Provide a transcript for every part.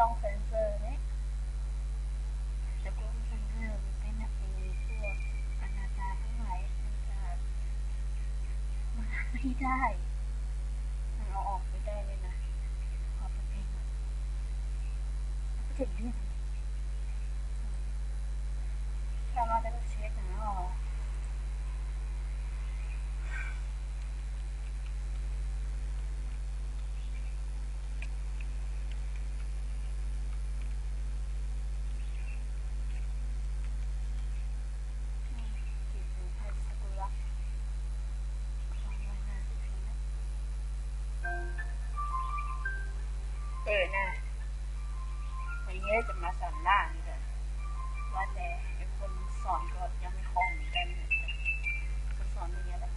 ต้องเซ็นเซอร์เนี่ยแต่ก็เซ็นเซอร์มันเป็นแบบมีพวกอนาจารทั้งหลายมันจะมันไม่ได้มันเอาออกไม่ได้เลยนะขอเป็นเพลงอะก็ถึงเรื่องถ้าเราจะเช็คนะอ๋อ จิตดูไทยสกุลละสองร้อยห้าสิบปีนะ เออนะวันนี้จะมาสอนล่างนี่กันว่าแต่ไอ้คนสอนก็ยังไม่คล่องเหมือนกันคนสอนอย่างเงี้ยแหละ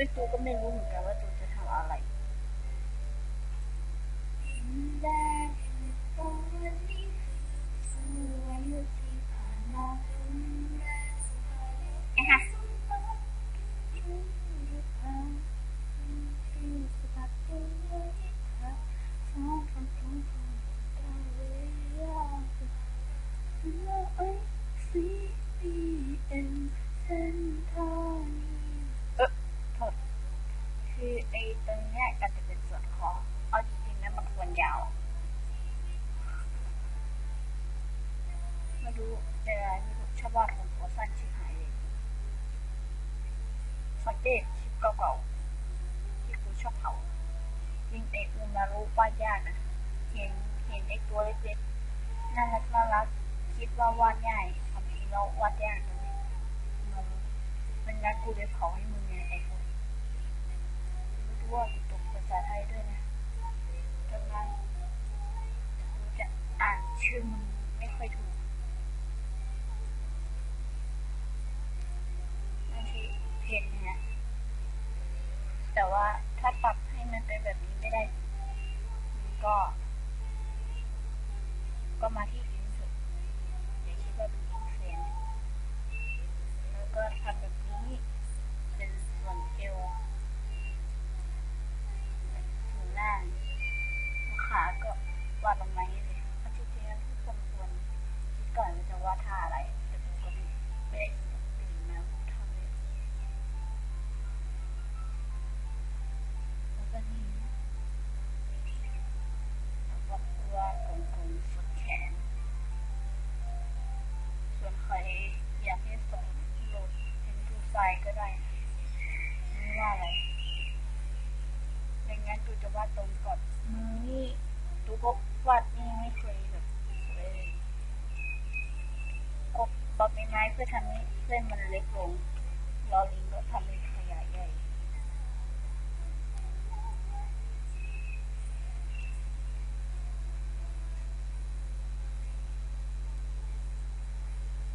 ไปครูก็ไม่รู้เหมือนกันว่าตูจะทำอะไรเอ๊ะฮะ เออโทษคือไอ้ตรงเนี้ยก็จะเป็นส่วนของเอาจริงๆนะมันควรยาว ไม่รู้แต่ไม่รู้ชอบวาดของหัวสั้นชิบหายเลยสัง เกตคลิปเก่าๆที่กูชอบเขายิงไอ้อุนารุวาดยากนะเห็นเห็นไอ้ตัวเล็กๆน่ารักน่ารักคิดว่าวาดง่ายความจริงแล้วาดยากตรงงมันมันงั้นกูเลยเผาให้มึงไงไอ้พวกไม่รู้ว่ากูตกภาษาไทยด้วยนะดังนั้นกูจะอ่านชื่อมึงไม่ค่อยถูก บางทีเพนเนี่ยแต่ว่าถ้าปรับให้มันเป็นแบบนี้ไม่ได้มัน ก็ ก็มาที่ ไปก็ได้ไม่ว่าอะไรไม่งั้นตูจะวาดตรงก่อนมือนี่ตูก็วาดนี่ไม่เคยแบบเลยกบปรับไม้เพื่อทำให้เส้นมันเล็กลงรอลิงก็ทำให้ขยายใหญ่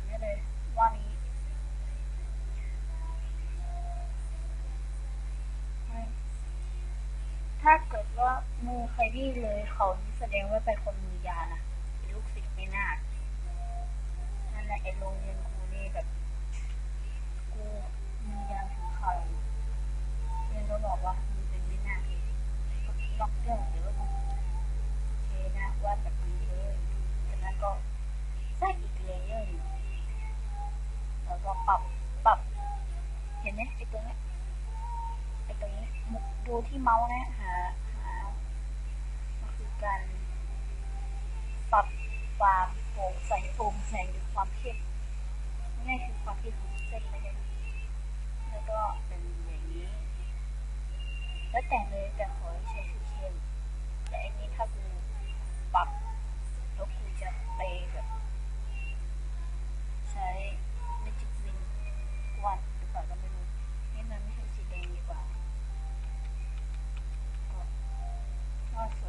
นี่เลยว่านี้ไม่ ถ้าเกิดว่ามือใครดีเลยเขานี่แสดงว่าเป็นคนมือยานะเป็นลูกศิษย์ไม่น่านั่นแหละไอ้โรงเรียนครูนี่แบบกูมือยาถึงเขาเรียนก็บอกว่ามึงเป็นไม่น่าถนอกเรื่องเดี๋ยวมึงเคนะว่าแบบนี้เลยจากนั้นก็ใส่อีกเลเยอร์แล้วก็ปรับปรับ เห็นไหมไอ้ตรงเนี้ย ตรงนี้ดูที่เมาส์นะหาหามันคือการปรับความโปร่งใสโปร่งแสงหรือความเข้มนี่คือความเข้มของเส้นเลยนะแล้วก็เป็นอย่างนี้ แล้วแต่เลยแต่ขอ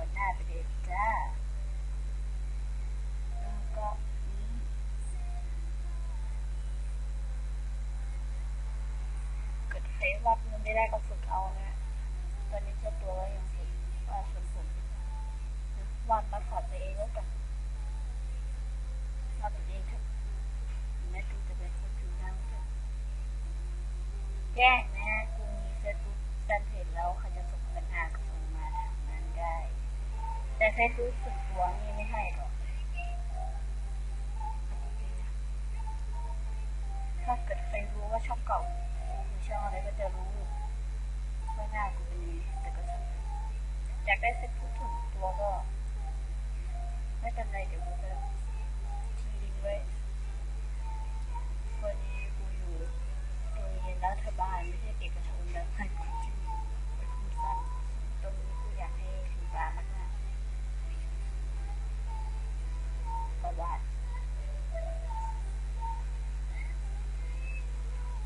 ดหน้าไปเลยจ้าแล้วก็นี้เกิดใช้วัดมันไม่ได้ก็ฝึกเอานะ ตอนนี้เจ้าตัวยังฝึกว่าฝึกฝนวันมาสอนตัวเองแล้วกันสอนตัวเองเถอะแม่ดูจะไป็นคนผิวดำเถอะแก แต่เฟซบุ๊กส่วนตัวนี่ไม่ให้หรอกถ้าเกิดใครรู้ว่าช่องเก่าหรือช่องอะไรก็จะรู้ว่าหน้ากูเป็นยังไงแต่ก็ช่างอะอยากได้เซ็ตทุกถุงตัวก็ ไม่เป็นไรเดี๋ยวกูจะทิ้งลิงก์ไว้วันนี้กูอยู่โรงเรียนรัฐบาลไม่ใช่เอกชนแล้วให้กูจิ้มไว้คุณสั้นตรงนี้กูอยากให้ถึงตามากๆประวัติ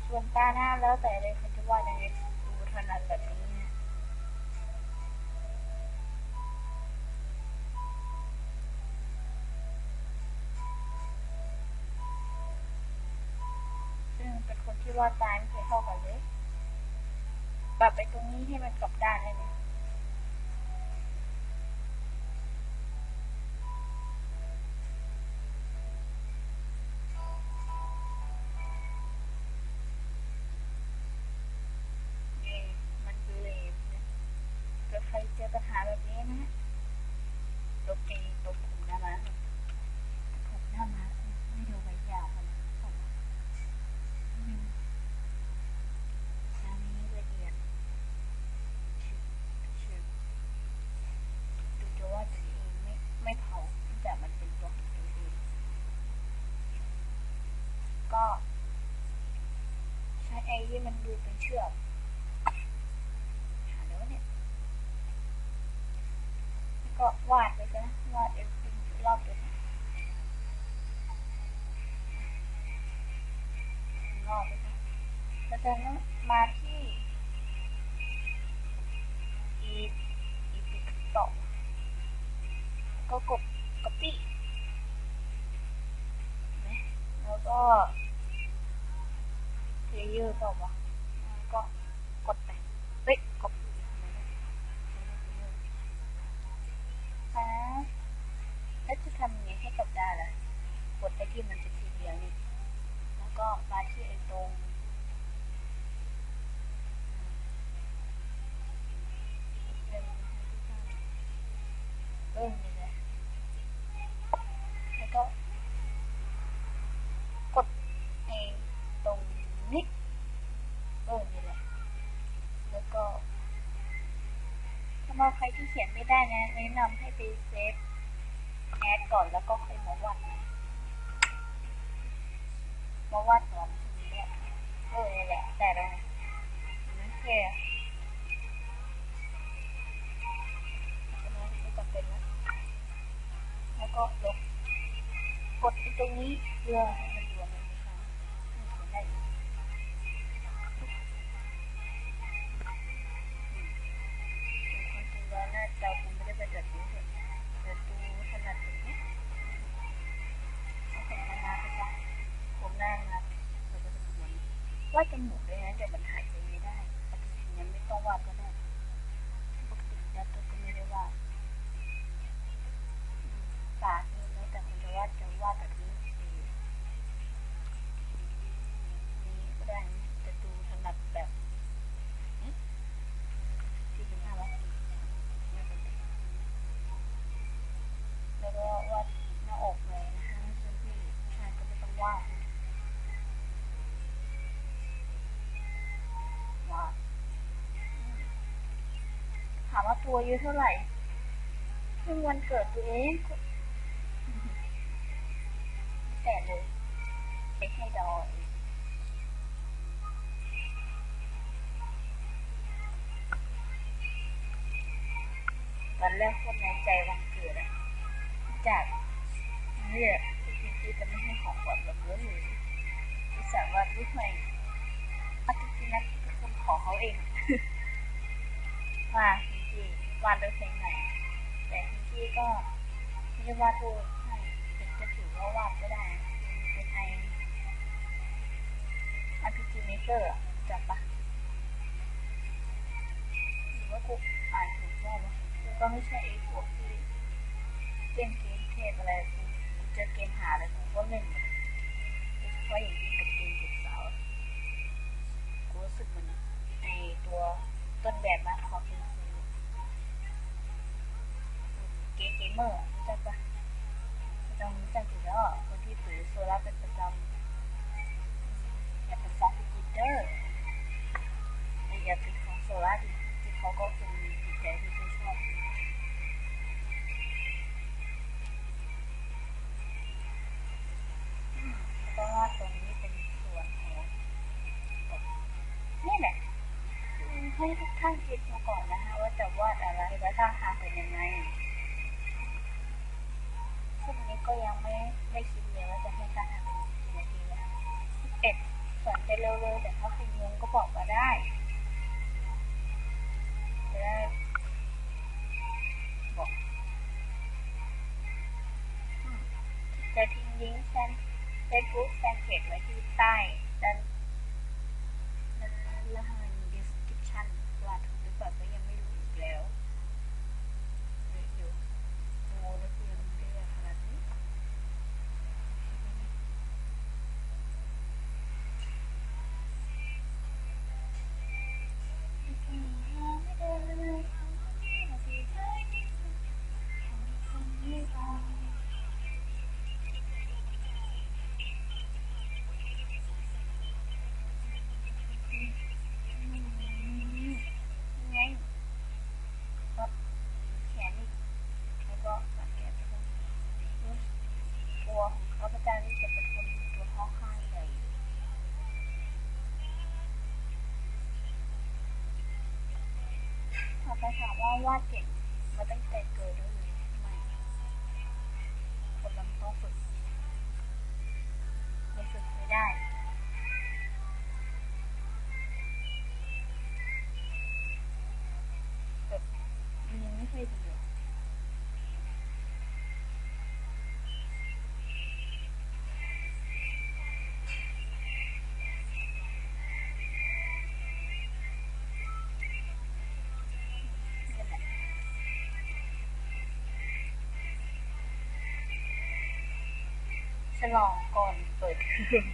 ส่ วนตาหน้าแล้วแต่เลยเขาจะวาดยังไงดูถนัดแบบนี้นะซึ่งเป็นคนที่วาดตาไม่เคยเข้ากันเลยปรับไปตรงนี้ให้มันกลับด้านได้ไหมเย่มันคือเลวนะเกิดใครเจอปัญหาแบบนี้นะตบตีตบผมหน้ามาผมหน้ามาไม่ดูใบยาวมันผมอืมอันนี้ละเอียดชึบชึบดูจะว่าตัวเองไม่ไม่เผาแต่มันเป็นตัวของตัวเองก็ใช้ไอ้ที่มันดูเป็นเชือกหาแล้วเนี่ย ก็วาดไปซะวาดเป็นเป็นรอบเลยรอบไปซะแล้วจากนั้นมาที่อีอีปิกต่อก็กด copy นะแล้วก็เพลเยอร์ต่อวะ แล้วก็กดไปเฮ้ย copy ฮะแล้วจะทำยังไงให้กลับได้ล่ะ กดไปที่มันจะสีเหลืองนี่แล้วก็มาที่ไอ้ตรง เริ่มเลยนะแล้วก็ กดไอ้ตรงนี้เออนี่แหละ แล้วก็ สำหรับใครที่เขียนไม่ได้นะแนะนำให้ไปเซฟแอดก่อนแล้วก็ค่อยมาวาดนะมาวาดก่อนทีนี้เออนี่แหละแต่ละโอเคไม่จำเป็นนะแล้วก็ลบกดตรงนี้เพื่อ วาดจมูกเลยนะแต่มันหายใจไม่ได้ปกติยังไม่ต้องวาดก็ได้ปกติแล้วตัวก็ไม่ได้วาดปากนี่แล้วแต่คนจะวาดจะวาดแบบนี้เองนี่ก็ได้นะแต่ดูถนัดแบบนี้ที่เป็นหน้าวัดไม่เป็นไรแล้วก็วาดหน้าอกเลยนะคะส่วนที่ชายก็ไม่ต้องวาดนะวาดอืม ตัวอายุเท่าไหร่เพิ่งวันเกิดตัวเองแต่เลยไปให้ดอยตอนแรกคนในใจวันเกิดอะจากนี่แหละที่จริงๆจะไม่ให้ของขวัญแบบนี้เลยที่สามารถรูปใหมอาทิตย์นั้นเป็นคนขอเขาเอง ว่า วาดด้วยเพลงใหม่แต่จริงๆก็ไม่ได้วาดรูปให้จะถือว่าวาดก็ได้เป็นไอ RPG Maker อะจับปะหรือว่ากูอ่านถูกแน่ไหมแล้วก็ไม่ใช่ไอ้พวกที่เล่นเกมเทพอะไรกูกูเจอเกมหาแล้วกูก็เล่นหมดโดยเฉพาะอย่างยิ่งกับเกมเด็กสาวกูรู้สึกเหมือนไอ้ตัวต้นแบบมาคอมเป็นซี เมอร์รู้จักปะไม่ต้องรู้จักอยู่แล้วคนที่ถือโซล่าเป็นประจำอย่าเป็นซาฟิกิเตอร์อย่าเป็นของโซล่าดิที่เขาก็คงมีจิตใจที่เขาชอบเพราะว่าตรงนี้เป็นส่วนของนี่แหละให้ทุกท่านคิดมาก่อนนะคะว่าจะวาดอะไรและท่าทางเป็นยังไง สอนไปเร็วๆแต่ถ้าคุณงงก็บอกมาได้จะได้บอกจะทิ้งลิงก์แฟนเฟซบุ๊กแฟนเพจไว้ที่ใต้ด้านด้านล่าง description ว่าถูกหรือเปล่าก็ยังไม่รู้อีกแล้วเดี๋ยวอยู่โมแล้วกูยังไม่ได้ขนาดนี้ไงก็แขนอีกแล้วก็ปัดแขนไปด้วยตัวของข้าพเจ้านี่จะเป็นคนตัวท้องข้างใหญ่ เขาไปถามว่าวาดเก่งมาตั้งแต่เกิดด้วยหรือ ฉลองก่อนเปิดเทอม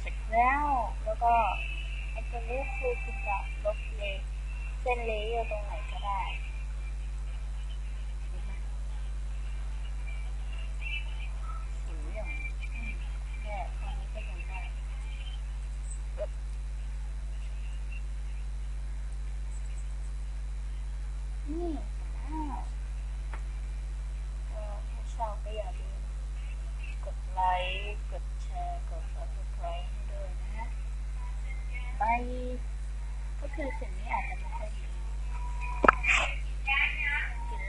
เสร็จแล้วแล้วก็อ้ตัวนี้คือคุณจะลบเลเส้นเลเยอร์ตรงไหนก็ได้เห็นไหมสิวอย่างอืมเนี่ยตอนนี้ก็ยังได้เอ๊ะนี่แล้วก็ถ้าชอบ ก็อย่าลืมกดไลค์กดแชร์กด subscribe ให้ด้วยนะฮะไปก็คือสิ่ง